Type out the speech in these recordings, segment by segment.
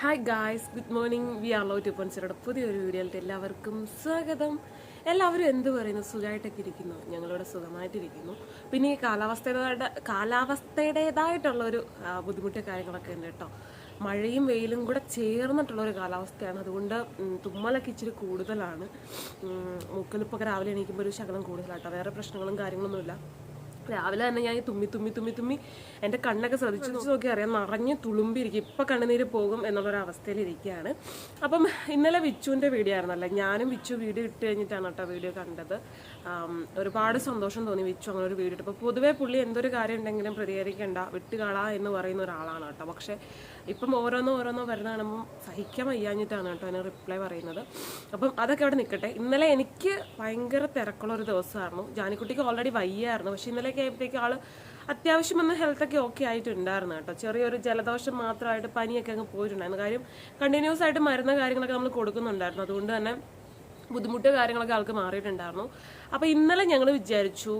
Hi guys good morning we are low to പുതിയൊരു വീഡിയോയിലേക്ക് എല്ലാവർക്കും സ്വാഗതം. എല്ലാവരും എന്ത് പറയുന്നു? സുഖമായിട്ടൊക്കെ ഇരിക്കുന്നു. ഞങ്ങളിവിടെ സുഖമായിട്ടിരിക്കുന്നു. പിന്നെ ഈ കാലാവസ്ഥയുടെ കാലാവസ്ഥയുടേതായിട്ടുള്ള ഒരു ആ, കാര്യങ്ങളൊക്കെ ഉണ്ട് കേട്ടോ. മഴയും വെയിലും കൂടെ ചേർന്നിട്ടുള്ള ഒരു കാലാവസ്ഥയാണ്. അതുകൊണ്ട് തുമ്മലൊക്കെ ഇച്ചിരി കൂടുതലാണ്. മൂക്കലിപ്പൊക്കെ രാവിലെ എണീക്കുമ്പോൾ ഒരു ശകലം കൂടുതലാട്ടോ. വേറെ പ്രശ്നങ്ങളും കാര്യങ്ങളൊന്നുമില്ല. രാവിലെ തന്നെ ഞാൻ തുമ്മി തുമ്മി തുമ്മി തുമ്മി എന്റെ കണ്ണൊക്കെ ശ്രദ്ധിച്ചു നോക്കി അറിയാം നിറഞ്ഞ് തുളുമ്പിരിക്കും ഇപ്പം കണ്ണുനീര് പോകും എന്നുള്ളൊരവസ്ഥയിലിരിക്കുകയാണ് അപ്പം ഇന്നലെ വിച്ചുവിന്റെ വീഡിയോ ആയിരുന്നല്ലേ? ഞാനും വിച്ചു വീഡിയോ ഇട്ട് കഴിഞ്ഞിട്ടാണ് കേട്ടോ വീഡിയോ കണ്ടത്. ഒരുപാട് സന്തോഷം തോന്നി വിച്ചു അങ്ങനെ ഒരു വീഡിയോ ഇട്ടു അപ്പോൾ പൊതുവേ പുള്ളി എന്തൊരു കാര്യം ഉണ്ടെങ്കിലും പ്രതികരിക്കണ്ട വിട്ടുകളാ എന്ന് പറയുന്ന ഒരാളാണ് കേട്ടോ. പക്ഷേ ഇപ്പം ഓരോന്നോ ഓരോന്നോ വരുന്ന കാണുമ്പം സഹിക്കാൻ വയ്യാഞ്ഞിട്ടാണ് കേട്ടോ അതിന് റിപ്ലൈ പറയുന്നത്. അപ്പം അതൊക്കെ അവിടെ നിൽക്കട്ടെ. ഇന്നലെ എനിക്ക് ഭയങ്കര തിരക്കുള്ള ഒരു ദിവസമായിരുന്നു. ജാനിക്കുട്ടിക്ക് ഓൾറെഡി വയ്യായിരുന്നു. പക്ഷെ ഇന്നലെയൊക്കെ ആയപ്പോഴത്തേക്ക് ആൾ അത്യാവശ്യം ഒന്ന് ഹെൽത്തൊക്കെ ഓക്കെ ആയിട്ടുണ്ടായിരുന്നു കേട്ടോ. ചെറിയൊരു ജലദോഷം മാത്രമായിട്ട് പനിയൊക്കെ അങ്ങ് പോയിട്ടുണ്ടായിരുന്നു. കാര്യം കണ്ടിന്യൂസ് ആയിട്ട് മരുന്ന് കാര്യങ്ങളൊക്കെ നമ്മൾ കൊടുക്കുന്നുണ്ടായിരുന്നു. അതുകൊണ്ട് തന്നെ ബുദ്ധിമുട്ട് കാര്യങ്ങളൊക്കെ ആൾക്ക് മാറിയിട്ടുണ്ടായിരുന്നു. അപ്പോൾ ഇന്നലെ ഞങ്ങൾ വിചാരിച്ചു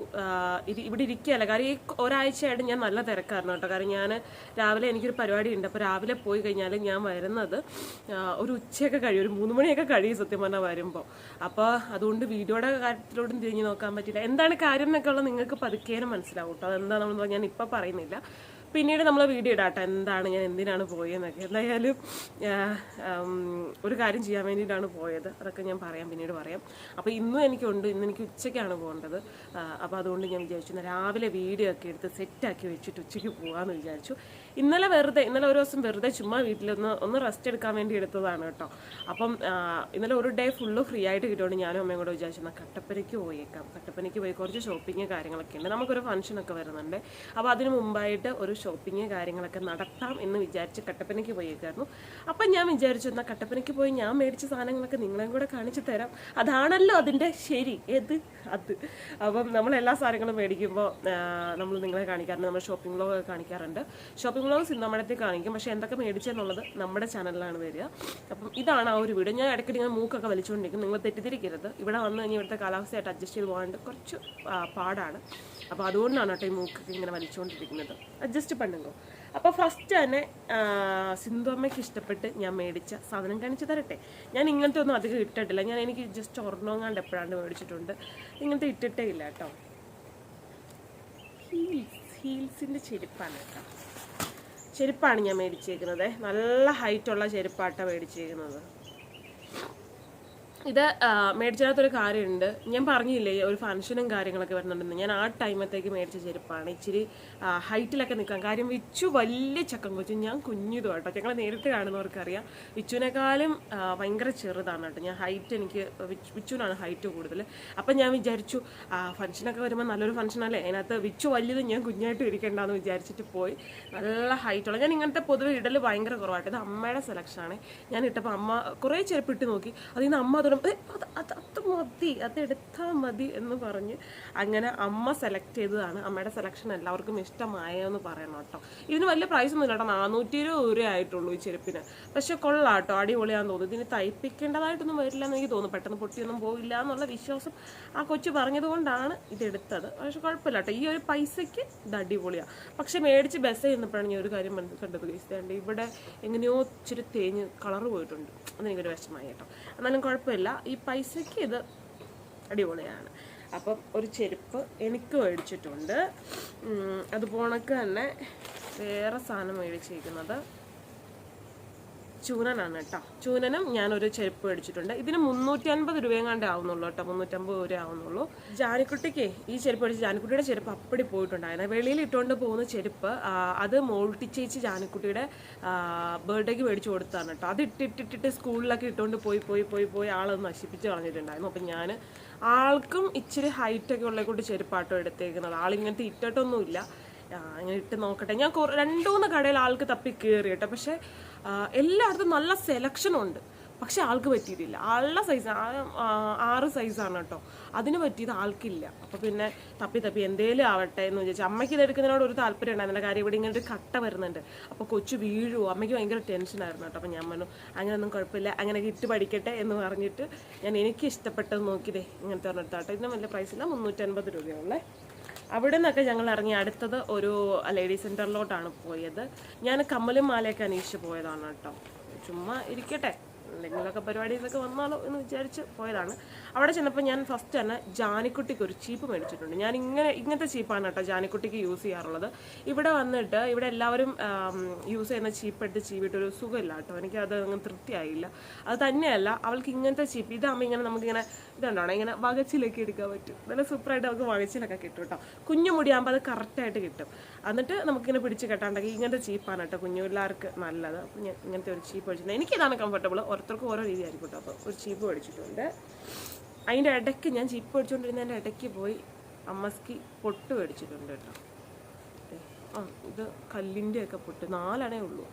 ഇവിടെ ഇരിക്കുകയല്ല കാരണം ഈ ഒരാഴ്ചയായിട്ട് ഞാൻ നല്ല തിരക്കായിരുന്നു കേട്ടോ. കാരണം ഞാൻ രാവിലെ എനിക്കൊരു പരിപാടി ഉണ്ട് അപ്പോൾ രാവിലെ പോയി കഴിഞ്ഞാൽ ഞാൻ വരുന്നത് ഒരു ഉച്ചയൊക്കെ കഴിയും. ഒരു മൂന്ന് മണിയൊക്കെ കഴിയും സത്യം പറഞ്ഞാൽ വരുമ്പോൾ അപ്പോൾ അതുകൊണ്ട് വീഡിയോയുടെ കാര്യത്തിലോട്ടും തിരിഞ്ഞു നോക്കാൻ പറ്റില്ല എന്താണ് കാര്യം എന്നൊക്കെ ഉള്ളത് നിങ്ങൾക്ക് പതുക്കേനും മനസ്സിലാവും കേട്ടോ. അതെന്താണെന്ന് ഞാൻ ഇപ്പോൾ പറയുന്നില്ല. പിന്നീട് നമ്മൾ വീഡിയോ ഇടാട്ടെ എന്താണ് ഞാൻ എന്തിനാണ് പോയതെന്നൊക്കെ എന്തായാലും ഒരു കാര്യം ചെയ്യാൻ വേണ്ടിയിട്ടാണ് പോയത്. അതൊക്കെ ഞാൻ പറയാം പിന്നീട് പറയാം. അപ്പോൾ ഇന്നും എനിക്കുണ്ട്. ഇന്ന് എനിക്ക് ഉച്ചയ്ക്കാണ് പോകേണ്ടത്. അപ്പോൾ അതുകൊണ്ട് ഞാൻ വിചാരിച്ചു രാവിലെ വീഡിയോ ഒക്കെ എടുത്ത് സെറ്റാക്കി വെച്ചിട്ട് ഉച്ചയ്ക്ക് പോകാമെന്ന് വിചാരിച്ചു. ഇന്നലെ വെറുതെ ഇന്നലെ ഒരു ദിവസം വെറുതെ ചുമ്മാ വീട്ടിലൊന്ന് ഒന്ന് റെസ്റ്റ് എടുക്കാൻ വേണ്ടി എടുത്തതാണ് കേട്ടോ. അപ്പം ഇന്നലെ ഒരു ഡേ ഫുള്ള് ഫ്രീ ആയിട്ട് കിട്ടുകൊണ്ട് ഞാനും അമ്മയും കൂടെ വിചാരിച്ചു കട്ടപ്പനയ്ക്ക് പോയേക്കാം. കട്ടപ്പനയ്ക്ക് പോയി കുറച്ച് ഷോപ്പിംഗ് കാര്യങ്ങളൊക്കെ ഉണ്ട്. നമുക്കൊരു ഫംഗ്ഷനൊക്കെ വരുന്നുണ്ട്. അപ്പോൾ അതിന് മുമ്പായിട്ട് ഒരു ഷോപ്പിംഗ് കാര്യങ്ങളൊക്കെ നടത്താം എന്ന് വിചാരിച്ച് കട്ടപ്പനയ്ക്ക് പോയേക്കായിരുന്നു. അപ്പം ഞാൻ വിചാരിച്ചു എന്നാൽ കട്ടപ്പനയ്ക്ക് പോയി ഞാൻ മേടിച്ച സാധനങ്ങളൊക്കെ നിങ്ങളെയും കൂടെ കാണിച്ചു തരാം. അതാണല്ലോ അതിന്റെ ശരി. ഏത്? അത്. അപ്പം നമ്മൾ എല്ലാ സാധനങ്ങളും മേടിക്കുമ്പോൾ നമ്മൾ നിങ്ങളെ കാണിക്കാറുണ്ട്. നമ്മൾ ഷോപ്പിംഗ് വ്ലോഗ് കാണിക്കാറുണ്ട്. ഷോപ്പിംഗ് വ്ളോഗ് സിന്ധമടത്തിൽ കാണിക്കും. പക്ഷേ എന്തൊക്കെ മേടിച്ചെന്നുള്ളത് നമ്മുടെ ചാനലിലാണ് വരിക. അപ്പം ഇതാണ് ആ ഒരു വീഡിയോ. ഞാൻ ഇടയ്ക്കിടെ ഇങ്ങനെ മൂക്കൊക്കെ വലിച്ചുകൊണ്ടിരിക്കും. നിങ്ങൾ തെറ്റിദ്ധരിക്കരുത്. ഇവിടെ വന്ന് കഴിഞ്ഞാൽ ഇവിടുത്തെ കാലാവസ്ഥയായിട്ട് അഡ്ജസ്റ്റ് ചെയ്ത് പോകാണ്ട് കുറച്ച് പാടാണ്. അപ്പോൾ അതുകൊണ്ടാണ് കേട്ടോ ഈ മൂക്കൊക്കെ ഇങ്ങനെ വലിച്ചുകൊണ്ടിരിക്കുന്നത്. അഡ്ജസ്റ്റ് പണ്ടുങ്കോ അപ്പോൾ ഫസ്റ്റ് തന്നെ സിന്ധുവമ്മയ്ക്ക് ഇഷ്ടപ്പെട്ട് ഞാൻ മേടിച്ച സാധനം കാണിച്ചു തരട്ടെ. ഞാൻ ഇങ്ങനത്തെ ഒന്നും അധികം ഇട്ടിട്ടില്ല. ഞാൻ എനിക്ക് ജസ്റ്റ് ഒരെണ്ണങ്ങാണ്ട് എപ്പോഴാണ്ട് മേടിച്ചിട്ടുണ്ട്. ഇങ്ങനത്തെ ഇട്ടിട്ടേ ഇല്ല കേട്ടോ. ഹീൽസ് ഹീൽസിന്റെ ചെരുപ്പാണ് കേട്ടോ. ചെരുപ്പാണ് ഞാൻ മേടിച്ചേക്കുന്നത്. നല്ല ഹൈറ്റുള്ള ചെരുപ്പാട്ട മേടിച്ചേക്കുന്നത്. ഇത് മേടിച്ചതിനകത്തൊരു കാര്യമുണ്ട്. ഞാൻ പറഞ്ഞില്ലേ ഒരു ഫംഗ്ഷനും കാര്യങ്ങളൊക്കെ വരുന്നുണ്ടെന്ന്. ഞാൻ ആ ടൈമത്തേക്ക് മേടിച്ച ചെരുപ്പാണ്. ഇച്ചിരി ഹൈറ്റിലൊക്കെ നിൽക്കാം കാര്യം വിച്ചു വലിയ ചക്കം കൊച്ചു. ഞാൻ കുഞ്ഞു കേട്ടോ. ഞങ്ങൾ നേരിട്ട് കാണുന്നവർക്കറിയാം. വിച്ചുവിനേക്കാളും ഭയങ്കര ചെറുതാണ് കേട്ടോ. ഞാൻ ഹൈറ്റ് എനിക്ക് വിച്ചു- വിച്ചുവിനാണ് ഹൈറ്റ് കൂടുതൽ അപ്പം ഞാൻ വിചാരിച്ചു ഫംഗ്ഷനൊക്കെ വരുമ്പോൾ നല്ലൊരു ഫംഗ്ഷനല്ലേ അതിനകത്ത് വിച്ചു വലിയത് ഞാൻ കുഞ്ഞായിട്ട് ഇരിക്കേണ്ടെന്ന് വിചാരിച്ചിട്ട് പോയി. നല്ല ഹൈറ്റുള്ള ഞാൻ ഇങ്ങനത്തെ പൊതുവെ ഇടൽ ഭയങ്കര കുറവായിട്ട് ഇത് അമ്മയുടെ സെലക്ഷനാണ് ഞാൻ ഇട്ടപ്പോൾ അമ്മ കുറേ ചെരുപ്പ് ഇട്ട് നോക്കി. അതിൽ നിന്ന് അമ്മ അതുകൊണ്ട് "ഏ, അത് അത് മതി അത് എടുത്താൽ മതി എന്ന് പറഞ്ഞ് അങ്ങനെ അമ്മ സെലക്ട് ചെയ്തതാണ്. അമ്മയുടെ സെലക്ഷൻ എല്ലാവർക്കും ഇഷ്ടമായെന്ന് പറയണം കേട്ടോ. ഇതിന് വലിയ പ്രൈസ് ഒന്നും കേട്ടോ നാനൂറ്റി ഇരുപത് രൂപ ആയിട്ടുള്ളൂ ഈ ചെരുപ്പിന്. പക്ഷെ കൊള്ളാം കേട്ടോ. അടിപൊളിയാന്ന് തോന്നുന്നു. ഇതിന് തയ്പ്പിക്കേണ്ടതായിട്ടൊന്നും വരില്ല എന്ന് എനിക്ക് തോന്നുന്നു. പെട്ടെന്ന് പൊട്ടിയൊന്നും പോയില്ല എന്നുള്ള വിശ്വാസം ആ കൊച്ചു പറഞ്ഞതുകൊണ്ടാണ് ഇത് എടുത്തത്. പക്ഷെ കുഴപ്പമില്ല കേട്ടോ. ഈ ഒരു പൈസയ്ക്ക് ഇത് അടിപൊളിയാണ് പക്ഷെ മേടിച്ച് ബസ് ചെയ്യുന്നപ്പോഴാണ് ഞാൻ ഒരു കാര്യം കണ്ടത് ഇവിടെ എങ്ങനെയോ ഇച്ചിരി തേഞ്ഞ് കളർ പോയിട്ടുണ്ട്. അതെനിക്കൊരു വിഷമായി കേട്ടോ. എന്നാലും കുഴപ്പമില്ല. ഈ പൈസയ്ക്ക് ഇത് അടിപൊളിയാണ്. അപ്പം ഒരു ചെരുപ്പ് എനിക്ക് മേടിച്ചിട്ടുണ്ട്. അതുപോണക്ക് തന്നെ വേറെ സാധനം മേടിച്ചിരിക്കുന്നത്. ചൂനനാണ് കേട്ടോ. ചൂനനും ഞാനൊരു ചെരുപ്പ് മേടിച്ചിട്ടുണ്ട്. ഇതിന് മുന്നൂറ്റി അൻപത് രൂപയും കണ്ടേ ആവുന്നുള്ളൂ കേട്ടോ. മുന്നൂറ്റമ്പത് രൂപ ആവുന്നുള്ളൂ. ജാനിക്കുട്ടിക്ക് ഈ ചെരുപ്പ് മേടിച്ച് ജാനിക്കുട്ടിയുടെ ചെരുപ്പ് അപ്പടി പോയിട്ടുണ്ടായിരുന്നു. വെളിയിൽ ഇട്ടുകൊണ്ട് പോകുന്ന ചെരുപ്പ് അത് മോൾട്ടി ചേച്ചി ജാനിക്കുട്ടിയുടെ ബർത്ത്ഡേക്ക് മേടിച്ചു കൊടുത്താണ് കേട്ടോ. അത് ഇട്ടിട്ടിട്ടിട്ട് സ്കൂളിലൊക്കെ ഇട്ടുകൊണ്ട് പോയി പോയി പോയി പോയി ആളത് നശിപ്പിച്ച് കളഞ്ഞിട്ടുണ്ടായിരുന്നു. അപ്പം ഞാൻ ആൾക്കും ഇച്ചിരി ഹൈറ്റൊക്കെ ഉള്ള കൂട്ട് ചെരുപ്പാട്ടോ എടുത്തേക്കുന്നത്. ആളിങ്ങനത്തെ ഇട്ടിട്ടൊന്നുമില്ല. ഇങ്ങനെ ഇട്ട് നോക്കട്ടെ. ഞാൻ രണ്ടു മൂന്ന് കടയിൽ ആൾക്ക് തപ്പി കയറി കേട്ടോ. പക്ഷെ എല്ലായിടത്തും നല്ല സെലക്ഷൻ ഉണ്ട്. പക്ഷെ ആൾക്ക് പറ്റിയിട്ടില്ല. ആളുടെ സൈസ് ആറ് സൈസാണ് കേട്ടോ. അതിന് പറ്റിയത് ആൾക്കില്ല. അപ്പോൾ പിന്നെ തപ്പി തപ്പി എന്തേലും ആവട്ടെ എന്ന് വിചാരിച്ചു അമ്മയ്ക്ക് ഇത് എടുക്കുന്നതിനോട് ഒരു താല്പര്യം ഉണ്ടായിരുന്നില്ല കാര്യം ഇവിടെ ഇങ്ങനെ ഒരു കട്ട വരുന്നുണ്ട്. അപ്പോൾ കൊച്ചു വീഴുമോ അമ്മയ്ക്ക് ഭയങ്കര ടെൻഷനായിരുന്നു കേട്ടോ. അപ്പോൾ ഞാൻ പറഞ്ഞു അങ്ങനെയൊന്നും കുഴപ്പമില്ല. അങ്ങനെ ഇട്ട് പഠിക്കട്ടെ എന്ന് പറഞ്ഞിട്ട് ഞാൻ എനിക്ക് ഇഷ്ടപ്പെട്ടത് നോക്കിയതേ ഇങ്ങനത്തെ പറഞ്ഞെടുത്താട്ടോ ഇതിന് വലിയ പ്രൈസില്ല മുന്നൂറ്റൻപത് രൂപയുള്ളേ അവിടെ നിന്നൊക്കെ ഞങ്ങൾ ഇറങ്ങി അടുത്തത് ഒരു ലേഡീസ് സെന്ററിലോട്ടാണ് പോയത്. ഞാൻ കമ്മലും മാലയൊക്കെ അന്വേഷിച്ച് പോയതാണ് കേട്ടോ. ചുമ്മാ ഇരിക്കട്ടെ. എന്തെങ്കിലുമൊക്കെ പരിപാടിയിലൊക്കെ വന്നാലോ എന്ന് വിചാരിച്ച് പോയതാണ്. അവിടെ ചെന്നപ്പോൾ ഞാൻ ഫസ്റ്റ് തന്നെ ജാനിക്കുട്ടിക്ക് ഒരു ചീപ്പ് മേടിച്ചിട്ടുണ്ട്. ഞാൻ ഇങ്ങനെ ഇങ്ങനത്തെ ചീപ്പാണ് കേട്ടോ ജാനിക്കുട്ടിക്ക് യൂസ് ചെയ്യാറുള്ളത്. ഇവിടെ വന്നിട്ട് ഇവിടെ എല്ലാവരും യൂസ് ചെയ്യുന്ന ചീപ്പ് എടുത്ത് ചീവിട്ടൊരു സുഖമില്ല കേട്ടോ. എനിക്ക് അത് അങ്ങനെ തൃപ്തിയായില്ല. അത് തന്നെയല്ല അവൾക്ക് ഇങ്ങനത്തെ ചീപ്പ് ഇതാകുമ്പോൾ ഇങ്ങനെ നമുക്കിങ്ങനെ ഇതുണ്ടാവണം ഇങ്ങനെ വകച്ചിലൊക്കെ എടുക്കാൻ പറ്റും. നല്ല സൂപ്പറായിട്ട് അവൾക്ക് വകച്ചിലൊക്കെ കിട്ടും കേട്ടോ. കുഞ്ഞു മുടിയാകുമ്പോൾ അത് കറക്റ്റായിട്ട് കിട്ടും. എന്നിട്ട് നമുക്കിങ്ങനെ പിടിച്ച് കെട്ടാണ്ടെങ്കിൽ ഇങ്ങനത്തെ ചീപ്പാണ് കേട്ടോ കുഞ്ഞു പിള്ളേർക്ക് നല്ലത്. അപ്പം ഞാൻ ഇങ്ങനത്തെ ഒരു ചീപ്പ് മേടിച്ചിട്ടുണ്ട്. എനിക്കിതാണ് കംഫർട്ടബിൾ ഓരോരുത്തർക്കും ഓരോ രീതി ആയിരിക്കും കേട്ടോ. അപ്പോൾ ഒരു ചീപ്പ് മേടിച്ചിട്ടുണ്ട്. അതിന്റെ ഇടയ്ക്ക് ഞാൻ ചീപ്പ് മേടിച്ചുകൊണ്ടിരുന്നതിന്റെ ഇടയ്ക്ക് പോയി അമ്മസ്ക്ക് പൊട്ട് മേടിച്ചിട്ടുണ്ട് കേട്ടോ. ആ ഇത് കല്ലിന്റെ ഒക്കെ പൊട്ട്. നാലെണ്ണേ ഉള്ളൂ.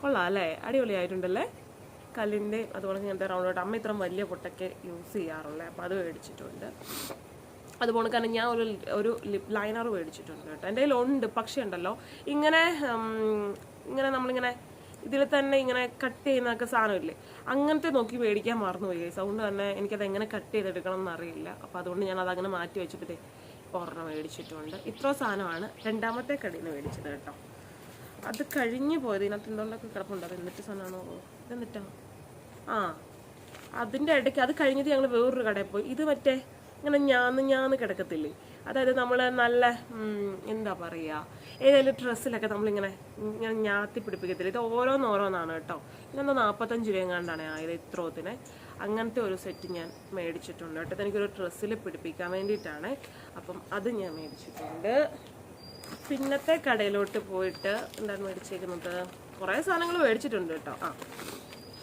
കൊള്ളാം അല്ലേ? അടിപൊളിയായിട്ടുണ്ടല്ലേ? കല്ലിന്റെ അതുപോലെ ഇങ്ങനത്തെ റൗണ്ട് അമ്മ ഇത്രയും വലിയ പൊട്ടൊക്കെ യൂസ് ചെയ്യാറുള്ളത് അപ്പോൾ അത് മേടിച്ചിട്ടുണ്ട്. അതുപോലെ തന്നെ ഞാൻ ഒരു ഒരു ലിപ് ലൈനർ മേടിച്ചിട്ടുണ്ട് കേട്ടോ. എന്റെ കയ്യിലുണ്ട് പക്ഷേ ഉണ്ടല്ലോ. ഇങ്ങനെ ഇങ്ങനെ നമ്മളിങ്ങനെ ഇതിൽ തന്നെ ഇങ്ങനെ കട്ട് ചെയ്യുന്നൊക്കെ സാധനമില്ലേ? അങ്ങനത്തെ നോക്കി മേടിക്കാൻ മറന്നുപോയി ഗൈസ് അതുകൊണ്ട് തന്നെ എനിക്കത് എങ്ങനെ കട്ട് ചെയ്തെടുക്കണം എന്നറിയില്ല. അപ്പോൾ അതുകൊണ്ട് ഞാൻ അതങ്ങനെ മാറ്റി വെച്ചിട്ട് ഒരെണ്ണം മേടിച്ചിട്ടുണ്ട്. ഇത്ര സാധനമാണ്. രണ്ടാമത്തെ കടയിൽ നിന്ന് മേടിച്ചത് കേട്ടോ. അത് കഴിഞ്ഞു പോയത് ഇതിനകത്ത് എന്തുകൊണ്ടൊക്കെ കിടപ്പുണ്ട്? അത് എന്നിട്ട് സാധനമാണോ? ഇതെന്നിട്ടാ ആ അതിന്റെ ഇടയ്ക്ക് അത് കഴിഞ്ഞിട്ട് ഞങ്ങൾ വേറൊരു കടയിൽ പോയി. ഇത് മറ്റേ ഇങ്ങനെ ഞാന്ന് ഞാന്ന് കിടക്കത്തില്ലേ? അതായത് നമ്മൾ നല്ല എന്താ പറയുക ഏതെങ്കിലും ഡ്രസ്സിലൊക്കെ നമ്മളിങ്ങനെ ഇങ്ങനെ ഞാത്തി പിടിപ്പിക്കത്തില്ല? ഇത് ഓരോന്നോരോന്നാണ് കേട്ടോ. ഇങ്ങനെ നാൽപ്പത്തഞ്ച് രൂപ എങ്ങാണ്ടാണ് ആയത് ഇത്രോത്തിന്. അങ്ങനത്തെ ഒരു സെറ്റ് ഞാൻ മേടിച്ചിട്ടുണ്ട് കേട്ടോ. എനിക്കൊരു ഡ്രസ്സിൽ പിടിപ്പിക്കാൻ വേണ്ടിയിട്ടാണ്. അപ്പം അത് ഞാൻ മേടിച്ചിട്ടുണ്ട്. പിന്നത്തെ കടയിലോട്ട് പോയിട്ട് എന്താണ് മേടിച്ചേക്കുന്നത്? കുറേ സാധനങ്ങൾ മേടിച്ചിട്ടുണ്ട് കേട്ടോ. ആ.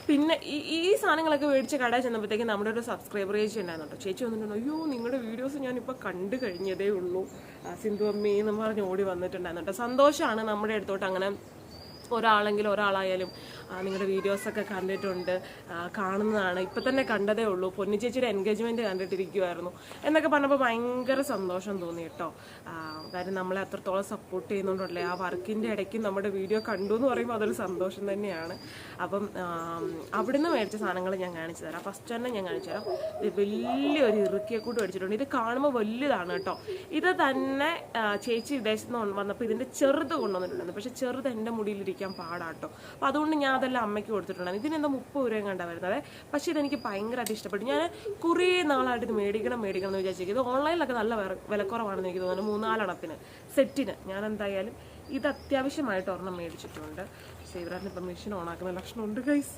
പിന്നെ ഈ ഈ സാധനങ്ങളൊക്കെ മേടിച്ച് കടയിൽ ചെന്നപ്പോഴത്തേക്ക് നമ്മുടെ ഒരു സബ്സ്ക്രൈബർ ചേച്ചി ഉണ്ടായിരുന്നു കേട്ടോ ചേച്ചി വന്നിട്ടുണ്ട്? അയ്യോ നിങ്ങളുടെ വീഡിയോസ് ഞാനിപ്പോൾ കണ്ടു കഴിഞ്ഞതേ ഉള്ളൂ. സിന്ധു അമ്മി എന്ന് പറഞ്ഞ് ഓടി വന്നിട്ടുണ്ടായിരുന്നു കേട്ടോ. സന്തോഷമാണ് നമ്മുടെ അടുത്തോട്ട് അങ്ങനെ ഒരാളെങ്കിലും ഒരാളായാലും നിങ്ങളുടെ വീഡിയോസൊക്കെ കണ്ടിട്ടുണ്ട്. കാണുന്നതാണ്. ഇപ്പം തന്നെ കണ്ടതേ ഉള്ളൂ. പൊന്നു ചേച്ചിയുടെ എൻഗേജ്മെന്റ് കണ്ടിട്ടിരിക്കുമായിരുന്നു എന്നൊക്കെ പറഞ്ഞപ്പോൾ ഭയങ്കര സന്തോഷം തോന്നി കേട്ടോ. കാര്യം നമ്മളെ അത്രത്തോളം സപ്പോർട്ട് ചെയ്യുന്നുണ്ടല്ലേ? ആ വർക്കിന്റെ ഇടയ്ക്ക് നമ്മുടെ വീഡിയോ കണ്ടു എന്ന് പറയുമ്പോൾ അതൊരു സന്തോഷം തന്നെയാണ്. അപ്പം അവിടുന്ന് മേടിച്ച സാധനങ്ങൾ ഞാൻ കാണിച്ചു തരാം. ഫസ്റ്റ് തന്നെ ഞാൻ കാണിച്ചു തരാം. ഇത് വലിയൊരു ഇറുക്കിയെക്കൂട്ട് മേടിച്ചിട്ടുണ്ട്. ഇത് കാണുമ്പോൾ വലിയതാണ് കേട്ടോ. ഇത് തന്നെ ചേച്ചി വിദേശത്ത് നിന്ന് വന്നപ്പോൾ ഇതിന്റെ ചെറുത് കൊണ്ടുവന്നിട്ടുണ്ടായിരുന്നു. പക്ഷേ ചെറുത് എന്റെ മുടിയിലിരിക്കാൻ പാടാട്ടോ അപ്പോൾ അതുകൊണ്ട് ഞാൻ അതെല്ലാം അമ്മയ്ക്ക് കൊടുത്തിട്ടുണ്ടായിരുന്നു. ഇതിനെന്താ മുപ്പത് രൂപയും കണ്ടാ വരുന്നത്. പക്ഷേ ഇതെനിക്ക് ഭയങ്കരമായിട്ട് ഇഷ്ടപ്പെട്ടു. ഞാൻ കുറേ നാളായിട്ട് ഇത് മേടിക്കണം മേടിക്കണം എന്ന് വിചാരിച്ചേക്കും ഇത് ഓൺലൈനിലൊക്കെ നല്ല വില- വിലക്കുറവാണെന്ന് എനിക്ക് തോന്നുന്നു. മൂന്നാലെണ്ണത്തിന് സെറ്റിന്. ഞാൻ എന്തായാലും ഇത് അത്യാവശ്യമായിട്ട് ഒരെണ്ണം മേടിച്ചിട്ടുണ്ട്. സേവറാറ്റിന് ഇപ്പം മെഷീൻ ഓണാക്കുന്ന ലക്ഷണമുണ്ട് ഗൈസ്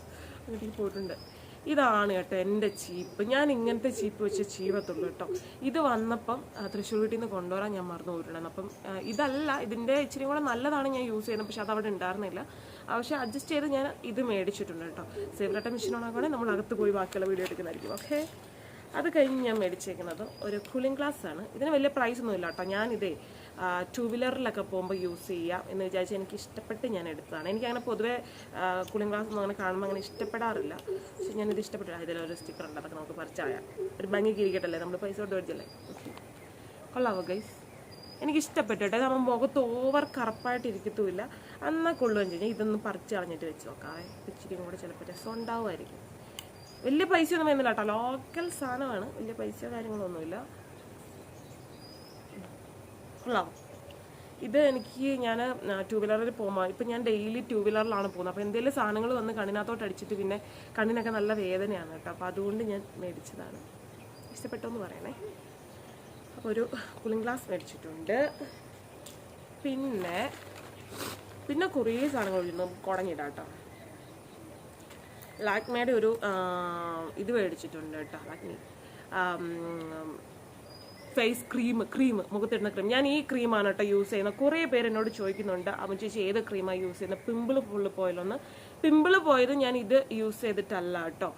അങ്ങനെ പോയിട്ടുണ്ട്. ഇതാണ് കേട്ടോ എന്റെ ചീപ്പ്. ഞാൻ ഇങ്ങനത്തെ ചീപ്പ് വെച്ച് ചീവത്തുള്ളൂ കേട്ടോ. ഇത് വന്നപ്പം തൃശ്ശൂർ വീട്ടിൽ നിന്ന് കൊണ്ടുവരാൻ ഞാൻ മറന്നു പോയിട്ടുണ്ടായിരുന്നു അപ്പം ഇതല്ല ഇതിന്റെ ഇച്ചിരി കൂടെ നല്ലതാണ് ഞാൻ യൂസ് ചെയ്യുന്നത്. പക്ഷെ അതവിടെ ഉണ്ടായിരുന്നില്ല. ആ, പക്ഷെ അഡ്ജസ്റ്റ് ചെയ്ത് ഞാൻ ഇത് മേടിച്ചിട്ടുണ്ട് കേട്ടോ. സേവറാട്ട മെഷീൻ ഓണാക്കുകയാണെങ്കിൽ നമ്മൾ അകത്ത് പോയി ബാക്കിയുള്ള വീഡിയോ എടുക്കുന്നതായിരിക്കും. ഓക്കെ അത് കഴിഞ്ഞ് ഞാൻ മേടിച്ചേക്കുന്നത് ഒരു കൂളിംഗ് ഗ്ലാസ് ആണ്. ഇതിന് വലിയ പ്രൈസ് ഒന്നും ഇല്ല കേട്ടോ. ഞാനിതേ ടൂ വീലറിലൊക്കെ പോകുമ്പോൾ യൂസ് ചെയ്യാം എന്ന് വിചാരിച്ച് എനിക്ക് ഇഷ്ടപ്പെട്ട് ഞാൻ എടുത്തതാണ്. എനിക്ക് അങ്ങനെ പൊതുവെ കൂളിംഗ് ഗ്ലാസ് ഒന്നും അങ്ങനെ കാണുമ്പോൾ അങ്ങനെ ഇഷ്ടപ്പെടാറില്ല. പക്ഷെ ഞാനിത് ഇഷ്ടപ്പെട്ടു ഇതിലൊരു സ്റ്റിക്കർ ഉണ്ട്. അതൊക്കെ നമുക്ക് പറിച്ചറിയാം ഒരു ഭംഗിക്ക് കിരിക്കട്ടല്ലേ? നമ്മൾ പൈസ കൊണ്ട് മേടിച്ചല്ലേ? കൊള്ളാവോ ഗൈസ് എനിക്ക് ഇഷ്ടപ്പെട്ടു കേട്ടോ. നമ്മൾ മുഖത്ത് ഓവർ കറുപ്പായിട്ട് ഇരിക്കത്തുമില്ല. എന്നാൽ കൊള്ളുകയും ചെയ്യും. ഇതൊന്ന് പറിച്ച് കളഞ്ഞിട്ട് വെച്ച് നോക്കാവേ ഇച്ചിരി കൂടെ ചിലപ്പോൾ രസം ഉണ്ടാവുമായിരിക്കും. വലിയ പൈസ ഒന്നും വരുന്നില്ല കേട്ടോ. ലോക്കൽ സാധനമാണ്. വലിയ പൈസ കാര്യങ്ങളൊന്നുമില്ല കൊള്ളാം ഇത് എനിക്ക് ഞാൻ ടൂ വീലറിൽ പോകുമ്പോൾ ഇപ്പം ഞാൻ ഡെയിലി ടൂ വീലറിലാണ് പോകുന്നത്. അപ്പോൾ എന്തെങ്കിലും സാധനങ്ങൾ വന്ന് കണ്ണിനകത്തോട്ട് അടിച്ചിട്ട് പിന്നെ കണ്ണിനൊക്കെ നല്ല വേദനയാണ് കേട്ടോ. അപ്പോൾ അതുകൊണ്ട് ഞാൻ മേടിച്ചതാണ്. ഇഷ്ടപ്പെട്ടോന്ന് പറയണേ. ഒരു കൂളിംഗ് ഗ്ലാസ് മേടിച്ചിട്ടുണ്ട്. പിന്നെ പിന്നെ കുറേ സാധനങ്ങൾ നമുക്ക് കുടഞ്ഞിടാം കേട്ടോ. ലാക്മേയുടെ ഒരു ഇത് മേടിച്ചിട്ടുണ്ട് കേട്ടോ. ലാക്മി ഫേസ് ക്രീം ക്രീം മുഖത്തിടുന്ന ക്രീം ഞാൻ ഈ ക്രീമാണ് കേട്ടോ യൂസ് ചെയ്യുന്നത്. കുറേ പേര് എന്നോട് ചോദിക്കുന്നുണ്ട് അവൻ ചേച്ചി ഏത് ക്രീമാണ് യൂസ് ചെയ്യുന്നത്? പിമ്പിൾ ഫുള്ള് പോയതൊന്ന് പിമ്പിൾ പോയത് ഞാൻ ഇത് യൂസ് ചെയ്തിട്ടല്ല കേട്ടോ.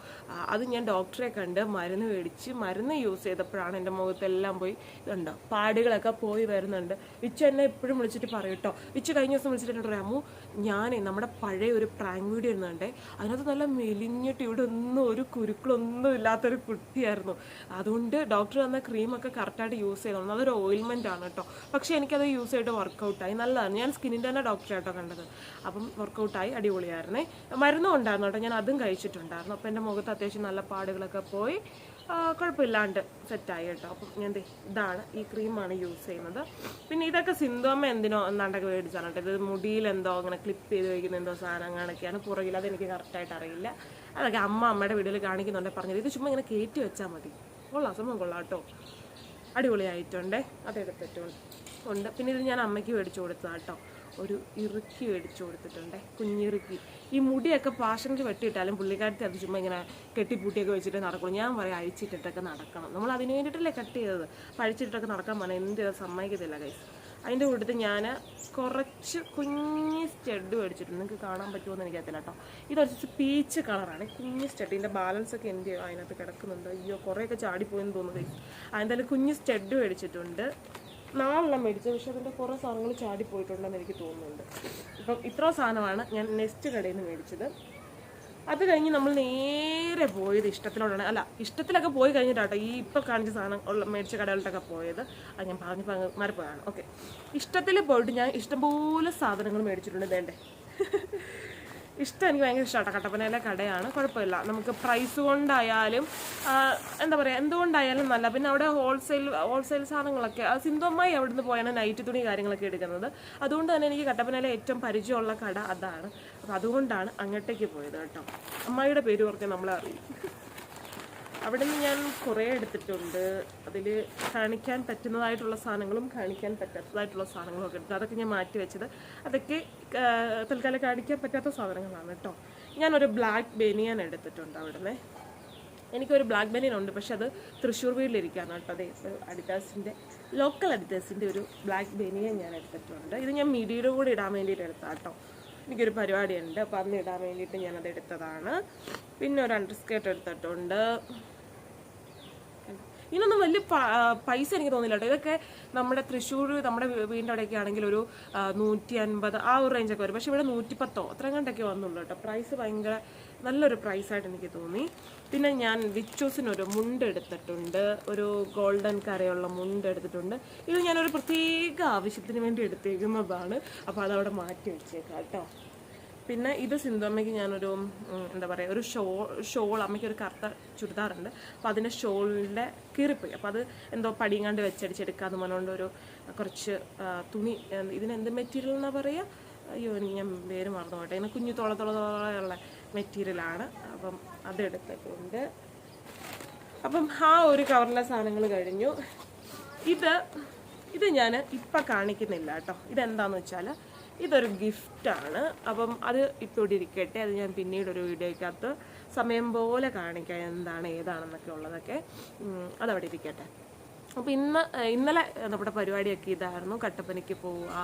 അത് ഞാൻ ഡോക്ടറെ കണ്ട് മരുന്ന് മേടിച്ച് മരുന്ന് യൂസ് ചെയ്തപ്പോഴാണ് എന്റെ മുഖത്തെല്ലാം പോയി ഇതുണ്ടോ പാടുകളൊക്കെ പോയി വരുന്നുണ്ട്. വിച്ച് എന്നെ എപ്പോഴും വിളിച്ചിട്ട് പറയും കേട്ടോ. വിച്ച് കഴിഞ്ഞ ദിവസം വിളിച്ചിട്ട് എന്നോട് ഞാനേ നമ്മുടെ പഴയ ഒരു പ്രാങ്ക് വീഡിയോ ഇരുന്നുണ്ടേ അതിനകത്ത് നല്ല മെലിഞ്ഞിട്ട് ഇവിടെ ഒന്നും ഒരു കുരുക്കളൊന്നും ഇല്ലാത്തൊരു കുട്ടിയായിരുന്നു. അതുകൊണ്ട് ഡോക്ടർ തന്ന ക്രീമൊക്കെ കറക്റ്റായിട്ട് യൂസ് ചെയ്തോളൂ നല്ലൊരു ഓയിൽമെന്റ് ആണ് കേട്ടോ. പക്ഷേ എനിക്കത് യൂസ് ചെയ്തിട്ട് വർക്കൗട്ടായി നല്ലതാണ്. ഞാൻ സ്കിന്നിന്റെ തന്നെ ഡോക്ടറെ ആട്ടോ കണ്ടത്. അപ്പം വർക്കൗട്ടായി അടിപൊളിയായിരുന്നേ. മരുന്നും ഉണ്ടായിരുന്നു കേട്ടോ. ഞാൻ അതും കഴിച്ചിട്ടുണ്ടായിരുന്നു. അപ്പോൾ എന്റെ മുഖത്ത് അത്യാവശ്യം നല്ല പാടുകളൊക്കെ പോയി. കുഴപ്പമില്ലാണ്ട് സെറ്റായി കേട്ടോ. അപ്പം ഞാൻ ഇതാണ് ഈ ക്രീമാണ് യൂസ് ചെയ്യുന്നത്. പിന്നെ ഇതൊക്കെ സിന്ധുവമ്മ എന്തിനോ എന്നാണ്ടൊക്കെ മേടിച്ചാണ് കേട്ടോ. ഇത് മുടിയിൽ എന്തോ അങ്ങനെ ക്ലിപ്പ് ചെയ്ത് വയ്ക്കുന്ന എന്തോ സാധനങ്ങളൊക്കെയാണ്. പുറകിൽ അതെനിക്ക് കറക്റ്റായിട്ട് അറിയില്ല. അതൊക്കെ അമ്മ അമ്മയുടെ വീഡിയോയിൽ കാണിക്കുന്നുണ്ടെ പറഞ്ഞത്. ഇത് ചുമ്മാ ഇങ്ങനെ കയറ്റി വെച്ചാൽ മതി. കൊള്ളാം സംഭവം കൊള്ളാം കേട്ടോ. അടിപൊളിയായിട്ടുണ്ടേ. അതെടുത്തിട്ടുണ്ട് ഉണ്ട്. പിന്നെ ഇത് ഞാൻ അമ്മയ്ക്ക് മേടിച്ചു കൊടുത്തതാണ് കേട്ടോ. ഒരു ഇറുക്കി മേടിച്ചു കൊടുത്തിട്ടുണ്ട് കുഞ്ഞിറുക്കി. ഈ മുടിയൊക്കെ പാഷനിൽ വെട്ടിയിട്ടാലും പുള്ളിക്കാരത്തെ അത് ചുമ്മാ ഇങ്ങനെ കെട്ടിപ്പൂട്ടിയൊക്കെ വെച്ചിട്ട് നടക്കുള്ളൂ ഞാൻ പറയാം അഴിച്ചിട്ടിട്ടൊക്കെ നടക്കണം. നമ്മൾ അതിന് വേണ്ടിയിട്ടല്ലേ കട്ട് ചെയ്തത്? അഴിച്ചിട്ടൊക്കെ നടക്കാൻ പറഞ്ഞാൽ എന്ത് ചെയ്താൽ സമ്മതിക്കത്തില്ല കൈസ് അതിന്റെ കൂട്ടത്തിൽ ഞാൻ കുറച്ച് കുഞ്ഞി സ്റ്റഡ് മേടിച്ചിട്ടുണ്ട്. നിങ്ങൾക്ക് കാണാൻ പറ്റുമോ എന്ന് എനിക്കറിയത്തില്ല കേട്ടോ. ഇത് കുറച്ച് പീച്ച് കളറാണ് കുഞ്ഞ് സ്റ്റഡ്. ഇതിന്റെ ബാലൻസ് ഒക്കെ എന്ത് ചെയ്യും? അതിനകത്ത് കിടക്കുന്നുണ്ട്. അയ്യോ കുറേയൊക്കെ ചാടിപ്പോയെന്ന് തോന്നുന്നു കൈസ് അതെന്തായാലും കുഞ്ഞ് സ്റ്റഡ് മേടിച്ചിട്ടുണ്ട്. നാലെണ്ണം മേടിച്ചു. പക്ഷെ അതിന്റെ കുറേ സാധനങ്ങൾ ചാടിപ്പോയിട്ടുണ്ടെന്ന് എനിക്ക് തോന്നുന്നുണ്ട്. അപ്പം ഇത്ര സാധനമാണ് ഞാൻ നെക്സ്റ്റ് കടയിൽ നിന്ന് മേടിച്ചത്. അത് കഴിഞ്ഞ് നമ്മൾ നേരെ പോയത് ഇഷ്ടത്തിലോട്ടാണ്. അല്ല ഇഷ്ടത്തിലൊക്കെ പോയി കഴിഞ്ഞിട്ടാട്ടോ ഈ ഇപ്പം കാണിച്ച സാധനം ഉള്ള മേടിച്ച കടകളിലൊക്കെ പോയത്. അത് ഞാൻ പറഞ്ഞ് മാറിപ്പോയാണ് ഓക്കെ. ഇഷ്ടത്തിൽ പോയിട്ട് ഞാൻ ഇഷ്ടംപോലെ സാധനങ്ങൾ മേടിച്ചിട്ടുണ്ട്. വേണ്ടേ ഇഷ്ടം എനിക്ക് ഭയങ്കര ഇഷ്ടമാണ് കട്ടപ്പനയിലെ കടയാണ്. കുഴപ്പമില്ല. നമുക്ക് പ്രൈസ് കൊണ്ടായാലും എന്താ പറയുക എന്തുകൊണ്ടായാലും നല്ല. പിന്നെ അവിടെ ഹോൾസെയിൽ ഹോൾസെയിൽ സാധനങ്ങളൊക്കെ സിന്ധുമായി അവിടുന്ന് പോയാണ് നൈറ്റ് തുണി കാര്യങ്ങളൊക്കെ എടുക്കുന്നത്. അതുകൊണ്ട് തന്നെ എനിക്ക് കട്ടപ്പനയിലെ ഏറ്റവും പരിചയമുള്ള കട അതാണ്. അപ്പോൾ അതുകൊണ്ടാണ് അങ്ങോട്ടേക്ക് പോയത് കേട്ടോ. അമ്മായിയുടെ പേര് ഓർക്കെ നമ്മളെ അറിയും അവിടെ നിന്ന് ഞാൻ കുറേ എടുത്തിട്ടുണ്ട്. അതിൽ കാണിക്കാൻ പറ്റുന്നതായിട്ടുള്ള സാധനങ്ങളും കാണിക്കാൻ പറ്റാത്തതായിട്ടുള്ള സാധനങ്ങളും ഒക്കെ എടുത്തു. അതൊക്കെ ഞാൻ മാറ്റി വെച്ചത്. അതൊക്കെ തൽക്കാലം കാണിക്കാൻ പറ്റാത്ത സാധനങ്ങളാണ് കേട്ടോ. ഞാനൊരു ബ്ലാക്ക് ബനിയൻ എടുത്തിട്ടുണ്ട് അവിടെ നിന്ന് എനിക്കൊരു ബ്ലാക്ക് ബനിയൻ ഉണ്ട് പക്ഷെ അത് തൃശ്ശൂർ വീട്ടിലിരിക്കുകയാണ് കേട്ടോ. അതെ അഡിദാസിന്റെ ലോക്കൽ അഡിദാസിന്റെ ഒരു ബ്ലാക്ക് ബനിയൻ ഞാൻ എടുത്തിട്ടുണ്ട്. ഇത് ഞാൻ മിഡിയുടെ കൂടെ ഇടാൻ വേണ്ടിയിട്ട് എടുത്താ കേട്ടോ. എനിക്കൊരു പരിപാടിയുണ്ട്. അപ്പോൾ അന്ന് ഇടാൻ വേണ്ടിയിട്ട് ഞാനത് എടുത്തതാണ്. പിന്നെ ഒരു അണ്ടർ സ്കേർട്ട് എടുത്തിട്ടുണ്ട്. ഇതിനൊന്നും വലിയ പൈസ എനിക്ക് തോന്നില്ല കേട്ടോ. ഇതൊക്കെ നമ്മുടെ തൃശ്ശൂർ നമ്മുടെ വീടിന്റെ അവിടെയൊക്കെ ആണെങ്കിൽ ഒരു നൂറ്റി അൻപത് ആ ഒരു റേഞ്ചൊക്കെ വരും. പക്ഷെ ഇവിടെ നൂറ്റിപ്പത്തോ അത്രയും കണ്ടൊക്കെ വന്നുള്ളൂ കേട്ടോ. പ്രൈസ് ഭയങ്കര നല്ലൊരു പ്രൈസായിട്ട് എനിക്ക് തോന്നി. പിന്നെ ഞാൻ വിച്ചൂസിനൊരു മുണ്ട് എടുത്തിട്ടുണ്ട്. ഒരു ഗോൾഡൻ കരയുള്ള മുണ്ട് എടുത്തിട്ടുണ്ട്. ഇത് ഞാനൊരു പ്രത്യേക ആവശ്യത്തിന് വേണ്ടി എടുത്തേക്കുന്നതാണ്. അപ്പോൾ അതവിടെ മാറ്റി വെച്ചേക്കാം കേട്ടോ. പിന്നെ ഇത് സിന്ധുമ്മയ്ക്ക് ഞാനൊരു ഉം, എന്താ പറയുക ഒരു ഷോ ഷോൾ അമ്മയ്ക്ക് ഒരു കറുത്ത ചുരിദാറുണ്ട്. അപ്പോൾ അതിന്റെ ഷോളിന്റെ കീറിപ്പോയി. അപ്പോൾ അത് എന്തോ പടിയങ്ങാണ്ട് വെച്ചടിച്ചെടുക്കുക അതുപോലെ കൊണ്ട് ഒരു കുറച്ച് തുണി ഇതിനെന്ത് മെറ്റീരിയൽ എന്നാ പറയുക അയ്യോ എനിക്ക് ഞാൻ പേര് മറന്നു പോട്ടെ. ഇങ്ങനെ കുഞ്ഞു തോള തോള തോളയുള്ള മെറ്റീരിയലാണ്. അപ്പം അതെടുത്തിട്ടുണ്ട്. അപ്പം ആ ഒരു കവറിലെ സാധനങ്ങൾ കഴിഞ്ഞു. ഇത് ഇത് ഞാൻ ഇപ്പം കാണിക്കുന്നില്ല കേട്ടോ. ഇതെന്താണെന്ന് വെച്ചാൽ ഇതൊരു ഗിഫ്റ്റാണ്. അപ്പം അത് ഇപ്പോൾ ഇവിടെ ഇരിക്കട്ടെ. അത് ഞാൻ പിന്നീട് ഒരു വീഡിയോയ്ക്കകത്ത് സമയം പോലെ കാണിക്കാം എന്താണ് ഏതാണെന്നൊക്കെ ഉള്ളതൊക്കെ. അതവിടെ ഇരിക്കട്ടെ. അപ്പോൾ ഇന്ന് ഇന്നലെ നമ്മുടെ പരിപാടിയൊക്കെ ഇതായിരുന്നു. കട്ടപ്പനയ്ക്ക് പോവുക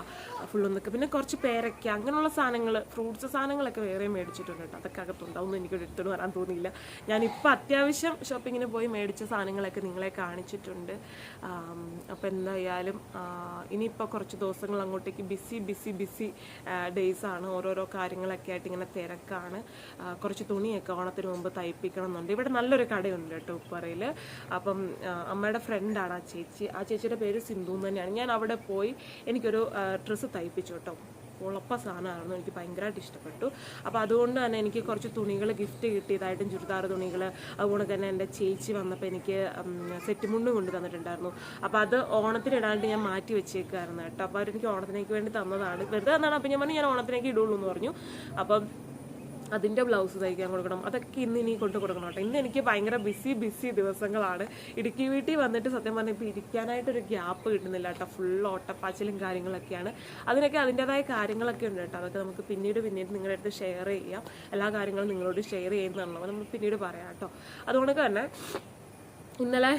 ഫുള്ളൊന്നൊക്കെ. പിന്നെ കുറച്ച് പേരയ്ക്ക അങ്ങനെയുള്ള സാധനങ്ങൾ ഫ്രൂട്ട്സ് സാധനങ്ങളൊക്കെ വേറെ മേടിച്ചിട്ടുണ്ട് കേട്ടോ. അതൊക്കെ അകത്തുണ്ട് അതൊന്നും എനിക്ക് എടുത്തോണ്ട് വരാൻ തോന്നിയില്ല. ഞാനിപ്പോൾ അത്യാവശ്യം ഷോപ്പിങ്ങിന് പോയി മേടിച്ച സാധനങ്ങളൊക്കെ നിങ്ങളെ കാണിച്ചിട്ടുണ്ട്. അപ്പോൾ എന്തായാലും ഇനിയിപ്പോൾ കുറച്ച് ദിവസങ്ങൾ അങ്ങോട്ടേക്ക് ബിസി ബിസി ബിസി ഡേയ്സ് ആണ്. ഓരോരോ കാര്യങ്ങളൊക്കെ ആയിട്ട് ഇങ്ങനെ തിരക്കാണ്. കുറച്ച് തുണിയൊക്കെ ഓണത്തിന് മുമ്പ് തയ്പ്പിക്കണം എന്നുണ്ട് ഇവിടെ നല്ലൊരു കടയുണ്ട് കേട്ടോ ഉപ്പറയിൽ അപ്പം അമ്മയുടെ ഫ്രണ്ടാണ് ചേച്ചി ആ ചേച്ചിയുടെ പേര് സിന്ധു എന്ന് തന്നെയാണ്. ഞാൻ അവിടെ പോയി എനിക്കൊരു ഡ്രസ്സ് തയ്പ്പിച്ചു കേട്ടോ. ഉളപ്പ സാധനമായിരുന്നു എനിക്ക് ഭയങ്കരമായിട്ട് ഇഷ്ടപ്പെട്ടു. അപ്പോൾ അതുകൊണ്ട് തന്നെ എനിക്ക് കുറച്ച് തുണികൾ ഗിഫ്റ്റ് കിട്ടിയതായിട്ടും ചുരിദാർ തുണികൾ അതുകൊണ്ട് തന്നെ എന്റെ ചേച്ചി വന്നപ്പോൾ എനിക്ക് സെറ്റ് മുണ്ട് കൊണ്ട് തന്നിട്ടുണ്ടായിരുന്നു. അപ്പോൾ അത് ഓണത്തിനിടാണ്ട് ഞാൻ മാറ്റി വെച്ചേക്കായിരുന്നു കേട്ടോ. അപ്പോൾ അവരെനിക്ക് ഓണത്തിനേക്ക് വേണ്ടി തന്നതാണ്. വെറുതെ തന്നാണ് അപ്പോൾ ഞാൻ പറഞ്ഞു ഞാൻ ഓണത്തിനേക്ക് ഇടുള്ളൂ എന്ന് പറഞ്ഞു. അപ്പം അതിന്റെ ബ്ലൗസ് തയ്ക്കാൻ കൊടുക്കണം. അതൊക്കെ ഇന്ന് ഇനി കൊണ്ട് കൊടുക്കണം കേട്ടോ. ഇന്ന് എനിക്ക് ഭയങ്കര ബിസി ബിസി ദിവസങ്ങളാണ്. ഇടുക്കി വീട്ടിൽ വന്നിട്ട് സത്യം പറഞ്ഞാൽ ഇപ്പോൾ ഇരിക്കാനായിട്ടൊരു ഗ്യാപ്പ് കിട്ടുന്നില്ല കേട്ടോ. ഫുൾ ഓട്ടപ്പാച്ചിലും കാര്യങ്ങളൊക്കെയാണ്. അതിനൊക്കെ അതിന്റെതായ കാര്യങ്ങളൊക്കെ ഉണ്ട് കേട്ടോ. അതൊക്കെ നമുക്ക് പിന്നീട് പിന്നീട് നിങ്ങളുടെ അടുത്ത് ഷെയർ ചെയ്യാം. എല്ലാ കാര്യങ്ങളും നിങ്ങളോട് ഷെയർ ചെയ്യുന്നുള്ളൂ നമുക്ക് പിന്നീട് പറയാം കേട്ടോ. അതുകൊണ്ട് തന്നെ ഇന്നലെ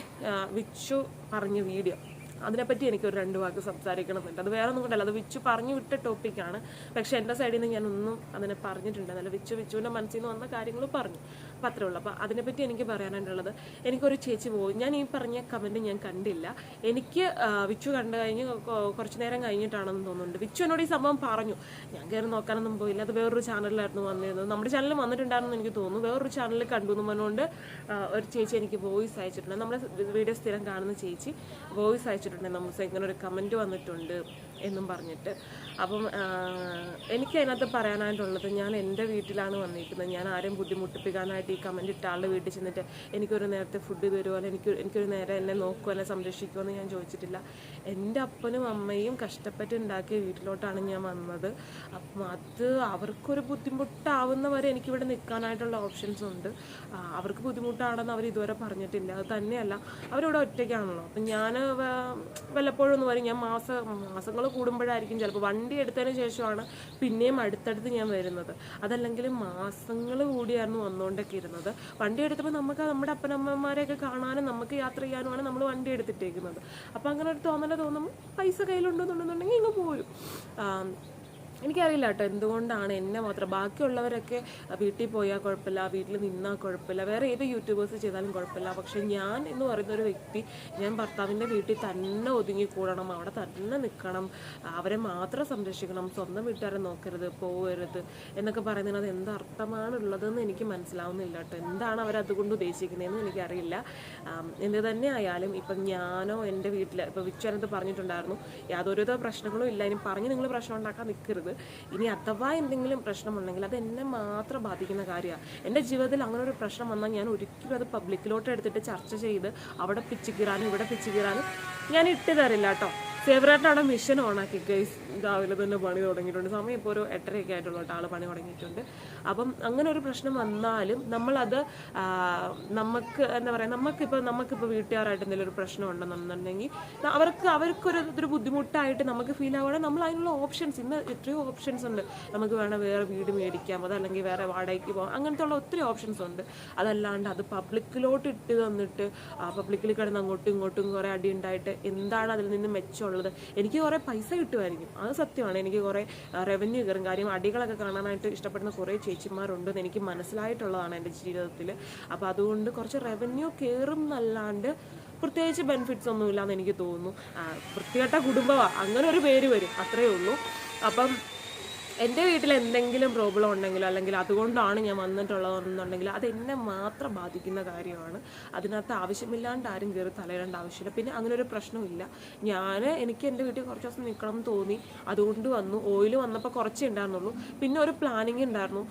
വിച്ചു പറഞ്ഞ വീഡിയോ അതിനെപ്പറ്റി എനിക്ക് ഒരു രണ്ട് വാക്ക് സംസാരിക്കണമെന്നുണ്ട്. അത് വേറെ ഒന്നും കൊണ്ടല്ല. അത് വിച്ചു പറഞ്ഞു വിട്ട ടോപ്പിക്കാണ് പക്ഷെ എന്റെ സൈഡിൽ നിന്ന് ഞാനൊന്നും അതിനെ പറഞ്ഞിട്ടുണ്ട് അല്ല വിച്ചു വിച്ചുവിന്റെ മനസ്സിൽ നിന്ന് വന്ന കാര്യങ്ങൾ പറഞ്ഞു. അപ്പം അത്രേ ഉള്ളൂ. അപ്പോൾ അതിനെപ്പറ്റി എനിക്ക് പറയാനായിട്ടുള്ളത് എനിക്കൊരു ചേച്ചി പോയി. ഞാൻ ഈ പറഞ്ഞ കമന്റ് ഞാൻ കണ്ടില്ല. എനിക്ക് വിച്ചു കണ്ടു കഴിഞ്ഞ് കുറച്ച് നേരം കഴിഞ്ഞിട്ടാണെന്ന് തോന്നുന്നുണ്ട്. വിച്ചു എന്നോട് ഈ സംഭവം പറഞ്ഞു. ഞാൻ കയറി നോക്കാനൊന്നും പോയില്ല. അത് വേറൊരു ചാനലിലായിരുന്നു വന്നിരുന്നത്. നമ്മുടെ ചാനലിൽ വന്നിട്ടുണ്ടായിരുന്നു എനിക്ക് തോന്നുന്നു. വേറൊരു ചാനലിൽ കണ്ടു എന്ന് പറഞ്ഞുകൊണ്ട് ഒരു ചേച്ചി എനിക്ക് വോയിസ് അയച്ചിട്ടുണ്ട്. നമ്മുടെ വീഡിയോ സ്ഥിരം കാണുന്ന ചേച്ചി വോയിസ് അയച്ചിട്ടുണ്ട്. നമുക്ക് ഇങ്ങനെ ഒരു കമന്റ് വന്നിട്ടുണ്ട് എന്നും പറഞ്ഞിട്ട്. അപ്പം എനിക്ക് അതിനകത്ത് പറയാനായിട്ടുള്ളത് ഞാൻ എന്റെ വീട്ടിലാണ് വന്നിരിക്കുന്നത്. ഞാൻ ആരും ബുദ്ധിമുട്ടിപ്പിക്കാനായിട്ട് ഈ കമന്റ് ഇട്ട ആളുടെ വീട്ടിൽ ചെന്നിട്ട് എനിക്കൊരു നേരത്തെ ഫുഡ് തരുമോ അല്ലെങ്കിൽ എനിക്ക് എനിക്കൊരു നേരെ എന്നെ നോക്കുമോ അല്ലെങ്കിൽ സംരക്ഷിക്കുമോ എന്ന് ഞാൻ ചോദിച്ചിട്ടില്ല. എന്റെ അപ്പനും അമ്മയും കഷ്ടപ്പെട്ട് ഉണ്ടാക്കിയ വീട്ടിലോട്ടാണ് ഞാൻ വന്നത്. അപ്പം അത് അവർക്കൊരു ബുദ്ധിമുട്ടാവുന്നവരെ എനിക്കിവിടെ നിൽക്കാനായിട്ടുള്ള ഓപ്ഷൻസ് ഉണ്ട്. അവർക്ക് ബുദ്ധിമുട്ടാണെന്ന് അവർ ഇതുവരെ പറഞ്ഞിട്ടില്ല. അത് തന്നെയല്ല അവരിവിടെ ഒറ്റയ്ക്കാണല്ലോ. അപ്പം ഞാൻ വല്ലപ്പോഴും ഒന്ന് വരും ഞാൻ മാസ മാസങ്ങൾ കൂടുമ്പോഴായിരിക്കും ചിലപ്പോൾ വണ്ടി എടുത്തതിന് ശേഷമാണ് പിന്നെയും അടുത്തടുത്ത് ഞാൻ വരുന്നത്. അതല്ലെങ്കിൽ മാസങ്ങൾ കൂടിയായിരുന്നു വന്നുകൊണ്ടൊക്കെ ഇരുന്നത് വണ്ടി എടുത്തപ്പോൾ നമുക്ക് നമ്മുടെ അപ്പനമ്മമാരെയൊക്കെ കാണാനും നമുക്ക് യാത്ര ചെയ്യാനുമാണ് നമ്മൾ വണ്ടി എടുത്തിട്ടേക്കുന്നത്. അപ്പോൾ അങ്ങനെ ഒരു തോന്നല തോന്നുമ്പോൾ പൈസ കയ്യിലുണ്ടെന്നുണ്ടെന്നുണ്ടെങ്കിൽ ഇങ്ങ് പോരും. എനിക്കറിയില്ല കേട്ടോ എന്തുകൊണ്ടാണ് എന്നെ മാത്രം? ബാക്കിയുള്ളവരൊക്കെ വീട്ടിൽ പോയാൽ കുഴപ്പമില്ല വീട്ടിൽ നിന്നാൽ കുഴപ്പമില്ല വേറെ ഏത് യൂട്യൂബേഴ്സ് ചെയ്താലും കുഴപ്പമില്ല. പക്ഷെ ഞാൻ എന്ന് പറയുന്ന ഒരു വ്യക്തി ഞാൻ ഭർത്താവിന്റെ വീട്ടിൽ തന്നെ ഒതുങ്ങിക്കൂടണം അവിടെ തന്നെ നിൽക്കണം അവരെ മാത്രം സംരക്ഷിക്കണം സ്വന്തം വീട്ടുകാരെ നോക്കരുത് പോകരുത് എന്നൊക്കെ പറയുന്നതിന് അത് എന്തർത്ഥമാണുള്ളതെന്ന് എനിക്ക് മനസ്സിലാവുന്നില്ല കേട്ടോ. എന്താണ് അവരതുകൊണ്ട് ഉദ്ദേശിക്കുന്നതെന്ന് എനിക്കറിയില്ല. എന്ത് തന്നെ ആയാലും ഇപ്പം ഞാനോ എന്റെ വീട്ടിൽ ഇപ്പോൾ വിച്ചുവനത്ത് പറഞ്ഞിട്ടുണ്ടായിരുന്നു യാതൊരുവിധ പ്രശ്നങ്ങളും ഇല്ല ഇനി പറഞ്ഞ് നിങ്ങൾ പ്രശ്നം ഉണ്ടാക്കാൻ നിൽക്കരുത്. ഇനി അഥവാ എന്തെങ്കിലും പ്രശ്നമുണ്ടെങ്കിൽ അത് എന്നെ മാത്രം ബാധിക്കുന്ന കാര്യമാണ് എന്റെ ജീവിതത്തിൽ അങ്ങനെ ഒരു പ്രശ്നം വന്നാൽ ഞാൻ ഒരിക്കലും അത് പബ്ലിക്കിലോട്ട് എടുത്തിട്ട് ചർച്ച ചെയ്ത് അവിടെ പിച്ചു കീറാനും ഇവിടെ പിച്ചു കീറാനും ഞാൻ ഇട്ട് തരില്ല കേട്ടോ. ഫേവറേറ്റാണ് മിഷൻ ഓണാക്കി. ഗൈസ് രാവിലെ തന്നെ പണി തുടങ്ങിയിട്ടുണ്ട്. സമയം ഇപ്പോൾ ഒരു എട്ടരയൊക്കെ ആയിട്ടുള്ള ആൾ പണി തുടങ്ങിയിട്ടുണ്ട്. അപ്പം അങ്ങനെ ഒരു പ്രശ്നം വന്നാലും നമ്മളത് നമുക്ക് എന്താ പറയുക നമുക്കിപ്പോൾ നമുക്കിപ്പോൾ വീട്ടുകാരായിട്ട് എന്തെങ്കിലും ഒരു പ്രശ്നം ഉണ്ടെന്നുണ്ടെങ്കിൽ അവർക്ക് അവർക്കൊരു ഇതൊരു ബുദ്ധിമുട്ടായിട്ട് നമുക്ക് ഫീൽ ആവുകയാണെങ്കിൽ നമ്മൾ അതിനുള്ള ഓപ്ഷൻസ് ഇന്ന് എത്രയോ ഓപ്ഷൻസ് ഉണ്ട്. നമുക്ക് വേണം വേറെ വീട് മേടിക്കാം അതല്ലെങ്കിൽ വേറെ വാടകയ്ക്ക് പോകാം അങ്ങനത്തെ ഉള്ള ഒത്തിരി ഓപ്ഷൻസ് ഉണ്ട്. അതല്ലാണ്ട് അത് പബ്ലിക്കിലോട്ട് ഇട്ട് തന്നിട്ട് പബ്ലിക്കിൽ കിടന്ന് അങ്ങോട്ടും ഇങ്ങോട്ടും കുറേ അടി ഉണ്ടായിട്ട് എന്താണ് അതിൽ നിന്ന് മെച്ചമുള്ളത് എനിക്ക് കുറേ പൈസ കിട്ടുമായിരിക്കും. അത് സത്യമാണ്. എനിക്ക് കുറേ റവന്യൂ കയറും. കാര്യം അടികളൊക്കെ കാണാനായിട്ട് ഇഷ്ടപ്പെടുന്ന കുറേ ചേച്ചിമാരുണ്ടെന്ന് എനിക്ക് മനസ്സിലായിട്ടുള്ളതാണ് എന്റെ ജീവിതത്തിൽ. അപ്പോൾ അതുകൊണ്ട് കുറച്ച് റവന്യൂ കയറും എന്നല്ലാണ്ട് പ്രത്യേകിച്ച് ബെനിഫിറ്റ്സ് ഒന്നും എന്ന് എനിക്ക് തോന്നുന്നു. വൃത്തികെട്ട കുടുംബമാണ് അങ്ങനെ ഒരു പേര് വരും. അത്രയേ ഉള്ളൂ. അപ്പം എന്റെ വീട്ടിൽ എന്തെങ്കിലും പ്രോബ്ലം ഉണ്ടെങ്കിലോ അല്ലെങ്കിൽ അതുകൊണ്ടാണ് ഞാൻ വന്നിട്ടുള്ളതെന്നുണ്ടെങ്കിൽ അത് എന്നെ മാത്രം ബാധിക്കുന്ന കാര്യമാണ്. അതിനകത്ത് ആവശ്യമില്ലാണ്ട് ആരും കയറി തലയിടേണ്ട ആവശ്യമില്ല. പിന്നെ അങ്ങനെ ഒരു പ്രശ്നമില്ല ഞാൻ എനിക്ക് എന്റെ വീട്ടിൽ കുറച്ച് ദിവസം നിൽക്കണം എന്ന് തോന്നി. അതുകൊണ്ട് വന്നു. ഓയിൽ വന്നപ്പോൾ കുറച്ചേ ഉണ്ടായിരുന്നുള്ളൂ. പിന്നെ ഒരു പ്ലാനിങ് ഉണ്ടായിരുന്നു.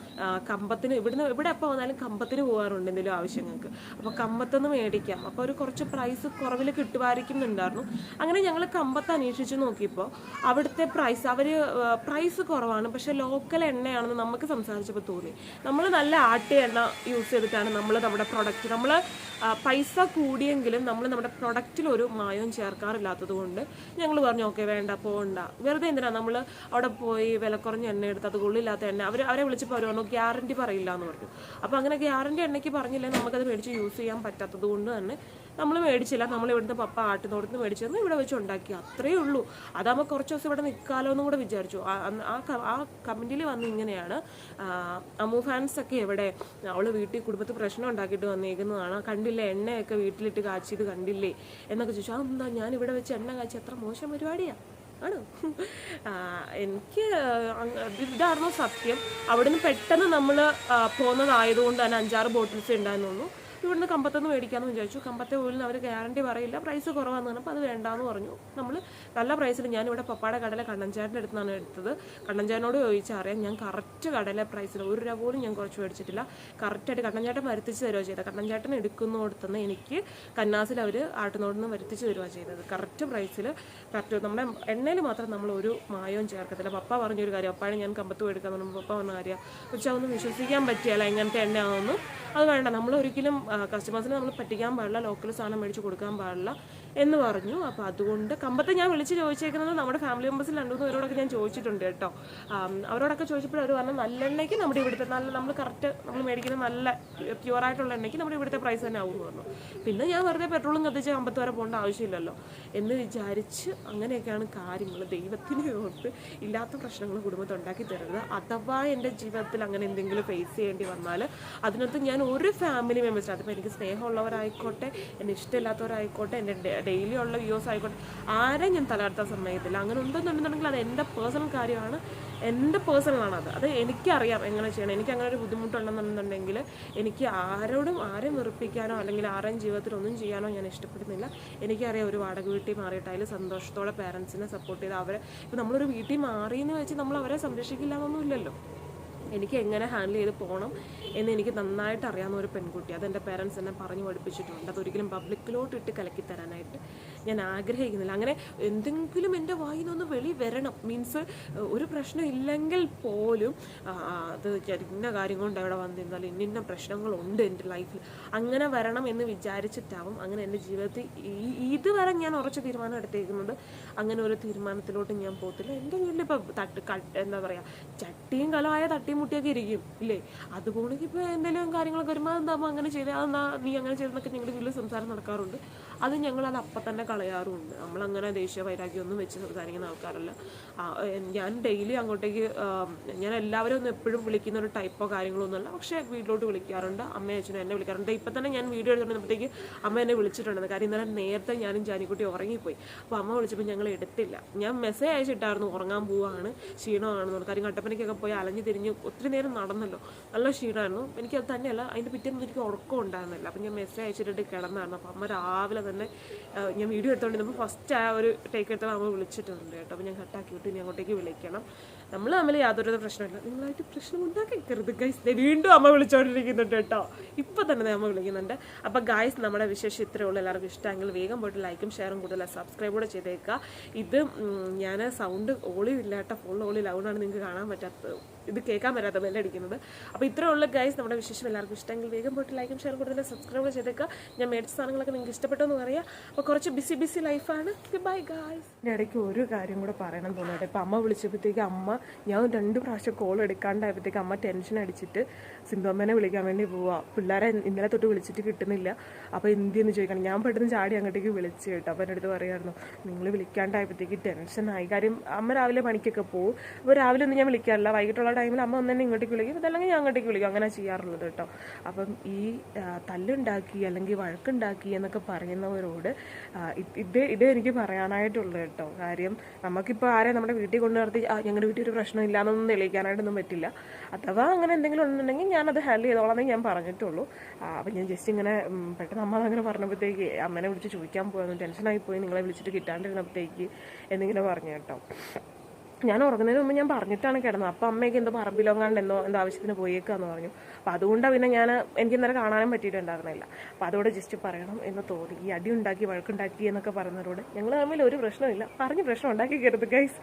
കമ്പത്തിന് ഇവിടുന്ന് ഇവിടെ എപ്പോൾ വന്നാലും കമ്പത്തിന് പോകാറുണ്ട് എന്തെങ്കിലും ആവശ്യങ്ങൾക്ക്. അപ്പോൾ കമ്പത്തുനിന്ന് മേടിക്കാം. അപ്പോൾ ഒരു കുറച്ച് പ്രൈസ് കുറവിൽ കിട്ടുമായിരിക്കും എന്നുണ്ടായിരുന്നു അങ്ങനെ ഞങ്ങൾ കമ്പത്ത് അന്വേഷിച്ച് നോക്കിയപ്പോൾ അവിടുത്തെ പ്രൈസ് അവർ പ്രൈസ് കുറവാണ് പക്ഷെ ലോക്കൽ എണ്ണയാണെന്ന് നമുക്ക് സംസാരിച്ചപ്പോൾ തോന്നി. നമ്മൾ നല്ല ആട്ടിയ എണ്ണ യൂസ് ചെയ്തിട്ടാണ് നമ്മൾ നമ്മുടെ പ്രൊഡക്റ്റ് നമ്മൾ പൈസ കൂടിയെങ്കിലും നമ്മൾ നമ്മുടെ പ്രൊഡക്റ്റിൽ ഒരു മായവും ചേർക്കാറില്ലാത്തത് കൊണ്ട് ഞങ്ങൾ പറഞ്ഞു ഓക്കെ വേണ്ട പോകണ്ട വെറുതെ എന്തിനാണ് നമ്മൾ അവിടെ പോയി വില കുറഞ്ഞ എണ്ണ എടുത്ത് അത് കൊള്ളില്ലാത്ത എണ്ണ അവർ അവരെ വിളിച്ചപ്പോൾ അവർ പറഞ്ഞു ഗ്യാരണ്ടി പറയില്ല എന്ന് പറഞ്ഞു. അപ്പോൾ അങ്ങനെ ഗ്യാരണ്ടി എണ്ണയ്ക്ക് പറഞ്ഞില്ലേ നമുക്കത് മേടിച്ച് യൂസ് ചെയ്യാൻ പറ്റാത്തത് കൊണ്ട് തന്നെ നമ്മൾ മേടിച്ചില്ല. നമ്മൾ ഇവിടുന്ന് പപ്പ ആട്ടിനോടത്ത് മേടിച്ചു തന്നു. ഇവിടെ വെച്ച് ഉണ്ടാക്കി. അത്രയേ ഉള്ളൂ. അതാകുമ്പോൾ കുറച്ച് ദിവസം ഇവിടെ നിൽക്കാലോ എന്നും കൂടെ വിചാരിച്ചു. ആ- ആ കമന്റിൽ വന്ന് ഇങ്ങനെയാണ് അമ്മു ഫാൻസ് ഒക്കെ എവിടെ? അവൾ വീട്ടിൽ കുടുംബത്തിൽ പ്രശ്നം ഉണ്ടാക്കിയിട്ട് വന്നേക്കുന്നതാണ്. കണ്ടില്ലേ? എണ്ണയൊക്കെ വീട്ടിലിട്ട് കാച്ചിയത് കണ്ടില്ലേ? എന്നൊക്കെ ചോദിച്ചു. ആ എന്താ ഞാൻ ഇവിടെ വെച്ച് എണ്ണ കാച്ചി അത്ര മോശം പരിപാടിയാ? ആണ്? എനിക്ക് ഇതായിരുന്നു സത്യം. അവിടുന്ന് പെട്ടെന്ന് നമ്മൾ പോകുന്നതായതുകൊണ്ട് തന്നെ അഞ്ചാറ് ബോട്ടിൽസ് ഉണ്ടായിരുന്നുള്ളൂ. ഇവിടുന്ന് കമ്പത്തൊന്ന് മേടിക്കാമെന്ന് വിചാരിച്ചു. കമ്പത്തെ ഓയിലിന് അവർ ഗ്യാരണ്ടി പറയില്ല. പ്രൈസ് കുറവാന്ന് പറഞ്ഞപ്പോൾ അത് വേണ്ടാന്ന് പറഞ്ഞു. നമ്മൾ നല്ല പ്രൈസിൽ ഞാനിവിടെ പപ്പാടെ കടല കണ്ണഞ്ചാരന്റെ അടുത്താണ് എടുത്തത്. കണ്ണഞ്ചാരനോട് ചോദിച്ചാൽ അറിയാം ഞാൻ കറക്റ്റ് കടല പ്രൈസിൽ ഒരു രൂപ പോലും ഞാൻ കുറച്ച് മേടിച്ചിട്ടില്ല. കറക്റ്റായിട്ട് കണ്ണഞ്ചാട്ടൻ വരുത്തിച്ച് തരുവാ ചെയ്തത്. കണ്ണഞ്ചാട്ടൻ എടുക്കുന്നിടത്തുനിന്ന് എനിക്ക് കന്നാസിൽ അവർ ആട്ടുന്നോടുന്ന് വരുത്തിച്ച് തരുവാ ചെയ്തത്. കറക്റ്റ് പ്രൈസിൽ കറക്റ്റ് നമ്മുടെ എണ്ണയിൽ മാത്രം നമ്മൾ ഒരു മായവും ചേർക്കത്തില്ല. പപ്പ പറഞ്ഞൊരു കാര്യം അപ്പാഴെ ഞാൻ കമ്പത്ത് മേടിക്കാൻ പറഞ്ഞു പപ്പ പറഞ്ഞ കാര്യം പക്ഷെ അതൊന്നും വിശ്വസിക്കാൻ പറ്റിയല്ല എങ്ങനത്തെ എണ്ണയാണെന്നും? അത് വേണ്ട. നമ്മൾ ഒരിക്കലും കസ്റ്റമേഴ്സിനെ നമ്മൾ പറ്റിക്കാൻ പാടില്ല ലോക്കൽ സാധനം മേടിച്ച് കൊടുക്കാൻ പാടില്ല. എന്ന് പറഞ്ഞു. അപ്പോൾ അതുകൊണ്ട് കമ്പത്ത് ഞാൻ വിളിച്ച് ചോദിച്ചേക്കുന്നത് നമ്മുടെ ഫാമിലി മെമ്പേഴ്സിൽ രണ്ടു മൂന്ന് പേരോടൊക്കെ ഞാൻ ചോദിച്ചിട്ടുണ്ട് കേട്ടോ. അവരോടൊക്കെ ചോദിച്ചപ്പോൾ അവർ പറഞ്ഞു നല്ലെണ്ണയ്ക്ക് നമ്മുടെ ഇവിടുത്തെ നല്ല നമ്മൾ കറക്റ്റ് നമ്മൾ മേടിക്കുന്ന നല്ല പ്യുവർ ആയിട്ടുള്ള എണ്ണയ്ക്ക് നമ്മുടെ ഇവിടുത്തെ പ്രൈസ് തന്നെ ആവും പറഞ്ഞു. പിന്നെ ഞാൻ വെറുതെ പെട്രോളും കത്തിച്ച് കമ്പത്ത് വരെ പോകേണ്ട ആവശ്യമില്ലല്ലോ. എന്ന് വിചാരിച്ച് അങ്ങനെയൊക്കെയാണ് കാര്യങ്ങൾ. ദൈവത്തിന് ഓർത്ത് ഇല്ലാത്ത പ്രശ്നങ്ങൾ കുടുംബത്തിൽ ഉണ്ടാക്കി തരരുത്. അഥവാ എന്റെ ജീവിതത്തിൽ അങ്ങനെ എന്തെങ്കിലും ഫേസ് ചെയ്യേണ്ടി വന്നാൽ അതിനകത്ത് ഞാൻ ഒരു ഫാമിലി മെമ്പേഴ്സ് അതിപ്പോൾ എനിക്ക് സ്നേഹമുള്ളവരായിക്കോട്ടെ എന്നെ ഇഷ്ടമില്ലാത്തവരായിക്കോട്ടെ എന്റെ ഡെയിലി ഉള്ള വ്യൂസ് ആയിക്കോട്ടെ. ആരെയും ഞാൻ തലകടത്താൻ സമ്മതിക്കത്തില്ല. അങ്ങനെ ഉണ്ടെന്നുണ്ടെന്നുണ്ടെങ്കിൽ അത് എന്റെ പേഴ്സണൽ കാര്യമാണ്. എന്റെ പേഴ്സണലാണ് അത്. അത് എനിക്കറിയാം എങ്ങനെ ചെയ്യണം. എനിക്ക് അങ്ങനെ ഒരു ബുദ്ധിമുട്ടുണ്ടെന്നുണ്ടെങ്കിൽ എനിക്ക് ആരോടും ആരെയും വെറുപ്പിക്കാനോ അല്ലെങ്കിൽ ആരെയും ജീവിതത്തിൽ ഒന്നും ചെയ്യാനോ ഞാൻ ഇഷ്ടപ്പെടുന്നില്ല. എനിക്കറിയാം ഒരു വാടക വീട്ടിൽ മാറിയിട്ടായാലും സന്തോഷത്തോടെ പാരൻസിനെ സപ്പോർട്ട് ചെയ്ത് അവരെ ഇപ്പം നമ്മളൊരു വീട്ടിൽ മാറിയെന്ന് വെച്ച് നമ്മൾ അവരെ സംരക്ഷിക്കില്ല എന്നൊന്നുമില്ലല്ലോ എനിക്ക് എങ്ങനെ ഹാൻഡിൽ ചെയ്ത് പോകണം എന്ന് എനിക്ക് നന്നായിട്ട് അറിയാവുന്ന ഒരു പെൺകുട്ടി. അതെന്റെ പേരൻസ് എന്നെ പറഞ്ഞു പഠിപ്പിച്ചിട്ടുണ്ട്. അതൊരിക്കലും പബ്ലിക്കിലോട്ട് ഇട്ട് കലക്കി തരാനായിട്ട് ഞാൻ ആഗ്രഹിക്കുന്നില്ല. അങ്ങനെ എന്തെങ്കിലും എന്റെ വായിൽ നിന്നൊന്ന് വെളി വരണം. മീൻസ് ഒരു പ്രശ്നം ഇല്ലെങ്കിൽ പോലും അത് ഇന്ന കാര്യം കൊണ്ട് അവിടെ വന്നിരുന്നാൽ ഇന്നിന്ന പ്രശ്നങ്ങളുണ്ട് എന്റെ ലൈഫിൽ അങ്ങനെ വരണം എന്ന് വിചാരിച്ചിട്ടാവും അങ്ങനെ എന്റെ ജീവിതത്തിൽ ഇതുവരെ ഞാൻ ഉറച്ച തീരുമാനം എടുത്തേക്കുന്നത്. അങ്ങനെ ഒരു തീരുമാനത്തിലോട്ട് ഞാൻ പോകത്തില്ല. എന്റെ വീട്ടിൽ ഇപ്പോൾ തട്ട് എന്താ പറയുക ചട്ടിയും കലമായ തട്ടിയും മുട്ടിയൊക്കെ ഇരിക്കും ഇല്ലേ? അതുപോലെ ഇപ്പോൾ എന്തെങ്കിലും കാര്യങ്ങളൊക്കെ വരുമ്പോൾ എന്താകുമ്പോൾ അങ്ങനെ ചെയ്തേ? അതെന്നാ നീ അങ്ങനെ ചെയ്തെന്നൊക്കെ ഞങ്ങളുടെ വീട്ടിൽ സംസാരം നടക്കാറുണ്ട്. അത് ഞങ്ങൾ അത് അപ്പം തന്നെ കളയാറുമുണ്ട് നമ്മളങ്ങനെ ദേശീയ വൈരാഗ്യമൊന്നും വെച്ച് സംസാരിക്കുന്ന ആൾക്കാരല്ല. ഞാൻ ഡെയിലി അങ്ങോട്ടേക്ക് ഞാൻ എല്ലാവരും ഒന്നും എപ്പോഴും വിളിക്കുന്ന ഒരു ടൈപ്പോ കാര്യങ്ങളൊന്നുമല്ല പക്ഷേ വീട്ടിലോട്ട് വിളിക്കാറുണ്ട്. അമ്മയും അച്ഛനും എന്നെ വിളിക്കാറുണ്ട്. ഇപ്പം തന്നെ ഞാൻ വീഡിയോ എടുത്തുകൊണ്ടിരുന്നപ്പോഴത്തേക്ക് അമ്മ എന്നെ വിളിച്ചിട്ടുണ്ട്. കാര്യം ഇന്നലെ നേരത്തെ ഞാനും ജാനിക്കുട്ടി ഉറങ്ങിപ്പോയി. അപ്പോൾ അമ്മ വിളിച്ചപ്പോൾ ഞങ്ങൾ എടുത്തില്ല. ഞാൻ മെസ്സേജ് അയച്ചിട്ടായിരുന്നു ഉറങ്ങാൻ പോവാണ് ക്ഷീണമാണെന്ന് കാര്യം കട്ടപ്പനയ്ക്കൊക്കെ പോയി അലഞ്ഞു തിരിഞ്ഞ് ഒത്തിരി നേരം നടന്നല്ലോ. നല്ല ക്ഷീണമായിരുന്നു. എനിക്കത് തന്നെയല്ല അതിന്റെ പിറ്റേന്ന് എനിക്ക് ഉറക്കം ഉണ്ടായിരുന്നില്ല. അപ്പം ഞാൻ മെസ്സേജ് അയച്ചിട്ട് കിടന്നായിരുന്നു. അപ്പം അമ്മ രാവിലെ തന്നെ. ഞാൻ വീഡിയോ എടുത്തോണ്ടിരുന്നപ്പോൾ ഫസ്റ്റ് ആ ഒരു ടേക്ക് എടുത്തപ്പോൾ നമ്മൾ വിളിച്ചിട്ടുണ്ട് കേട്ടോ. അപ്പോൾ ഞാൻ കട്ടാക്കി വിട്ട്. ഇനി അങ്ങോട്ടേക്ക് വിളിക്കണം. നമ്മൾ തമ്മിൽ യാതൊരു പ്രശ്നമില്ല. നിങ്ങളായിട്ട് പ്രശ്നം ഉണ്ടാക്കരുത് ഗൈസ് വീണ്ടും അമ്മ വിളിച്ചോണ്ടിരിക്കുന്നുണ്ട് കേട്ടോ. ഇപ്പം തന്നെ അമ്മ വിളിക്കുന്നുണ്ട്. അപ്പോൾ ഗൈസ് നമ്മുടെ വിശേഷം ഇത്രയേ ഉള്ളൂ. എല്ലാവർക്കും ഇഷ്ടമെങ്കിൽ വേഗം പോയിട്ട് ലൈക്കും ഷെയറും കൂടുതൽ സബ്സ്ക്രൈബ് കൂടെ ചെയ്തേക്കുക. ഇത് ഞാൻ സൗണ്ട് ഓളിയില്ല കേട്ടോ. ഫുൾ ഓളി ലൗഡാണ് നിങ്ങൾക്ക് കാണാൻ പറ്റാത്തത്. ഇത് കേൾക്കാൻ പറ്റാത്ത ബെല്ലടിക്കുന്നത് അപ്പോൾ ഇത്രയേ ഉള്ളൂ ഗൈസ് നമ്മുടെ വിശേഷം എല്ലാവർക്കും ഇഷ്ടമെങ്കിൽ വേഗം പോയിട്ട് ലൈക്കും ഷെയർ കൂടുതൽ സബ്സ്ക്രൈബ് ചെയ്തേക്കുക. ഞാൻ മേടിച്ച സാധനങ്ങളൊക്കെ നിങ്ങൾക്ക് ഇഷ്ടപ്പെട്ടു എന്ന് പറയാം. അപ്പോൾ കുറച്ച് ബിസി ബിസി ലൈഫാണ് ബൈ ഗായ്സ് എന്റെ ഇടയ്ക്ക് ഒരു കാര്യം കൂടെ പറയണം തോന്നട്ടെ ഇപ്പം അമ്മ വിളിച്ചപ്പോഴത്തേക്ക് അമ്മ ഞാൻ രണ്ട് പ്രാവശ്യം കോൾ എടുക്കാണ്ടായപ്പോഴത്തേക്ക് അമ്മ ടെൻഷൻ അടിച്ചിട്ട് സിന്ധുമ്മനെ വിളിക്കാൻ വേണ്ടി പോവാ. പിള്ളേരെ ഇന്നലെ തൊട്ട് വിളിച്ചിട്ട് കിട്ടുന്നില്ല. അപ്പോൾ എന്തിയെന്ന് ചോദിക്കണം. ഞാൻ പെട്ടെന്ന് ചാടി അങ്ങോട്ടേക്ക് വിളിച്ച് കേട്ടോ. അപ്പോൾ എന്റെ അടുത്ത് പറയായിരുന്നു നിങ്ങൾ വിളിക്കാണ്ടായപ്പോഴത്തേക്ക് ടെൻഷനായി കാര്യം അമ്മ രാവിലെ പണിക്കൊക്കെ പോകും അപ്പോൾ രാവിലെ ഒന്നും ഞാൻ വിളിക്കാറില്ല. വൈകിട്ടുള്ള ടൈമിൽ അമ്മ ഒന്നെ ഇങ്ങോട്ടേക്ക് വിളിക്കും. അതല്ലെങ്കിൽ ഞാൻ അങ്ങോട്ടേക്ക് വിളിക്കും. അങ്ങനെ ചെയ്യാറുള്ളത് കേട്ടോ. അപ്പം ഈ തല്ലുണ്ടാക്കി അല്ലെങ്കിൽ വഴക്കുണ്ടാക്കി എന്നൊക്കെ പറയുന്നവരോട് ഇത് ഇത് എനിക്ക് പറയാനായിട്ടുള്ളത് കേട്ടോ. കാര്യം നമുക്കിപ്പോൾ ആരെ നമ്മുടെ വീട്ടിൽ കൊണ്ടു നിർത്തി ഞങ്ങളുടെ വീട്ടിൽ ഒരു പ്രശ്നം ഇല്ലാന്നൊന്നും തെളിയിക്കാനായിട്ടൊന്നും പറ്റില്ല. അഥവാ അങ്ങനെ എന്തെങ്കിലും ഉണ്ടെങ്കിൽ ഞാനത് ഹാൻഡിൽ ചെയ്തോളാം എന്നേ ഞാൻ പറഞ്ഞിട്ടുള്ളൂ. അപ്പം ഞാൻ ജസ്റ്റ് ഇങ്ങനെ പെട്ടെന്ന് അമ്മ അങ്ങനെ പറഞ്ഞപ്പോഴത്തേക്ക് അമ്മനെ വിളിച്ച് ചോദിക്കാൻ പോയിരുന്നു ടെൻഷനായി പോയി നിങ്ങളെ വിളിച്ചിട്ട് കിട്ടാണ്ടിരുന്നപ്പോഴത്തേക്ക് എന്നിങ്ങനെ പറഞ്ഞു കേട്ടോ. ഞാൻ ഉറങ്ങുന്നതിന് മുമ്പ് ഞാൻ പറഞ്ഞിട്ടാണ് കിടന്നത്. അപ്പം അമ്മയ്ക്ക് എന്തോ പറമ്പിലോ കണ്ട് എന്തോ എന്തോ ആവശ്യത്തിന് പോയേക്കാന്ന് പറഞ്ഞു. അപ്പം അതുകൊണ്ടാണ് പിന്നെ ഞാൻ എനിക്ക് ഇന്നലെ കാണാനും പറ്റിയിട്ടുണ്ടായിരുന്നില്ല. അപ്പം അതോടെ ജസ്റ്റ് പറയണം എന്ന് തോന്നി. ഈ അടി ഉണ്ടാക്കി വഴക്കുണ്ടാക്കി എന്നൊക്കെ പറഞ്ഞതോട് ഞങ്ങൾ തമ്മിൽ ഒരു പ്രശ്നമില്ല പറഞ്ഞ് പ്രശ്നം ഉണ്ടാക്കി കരുത് ഗൈസ്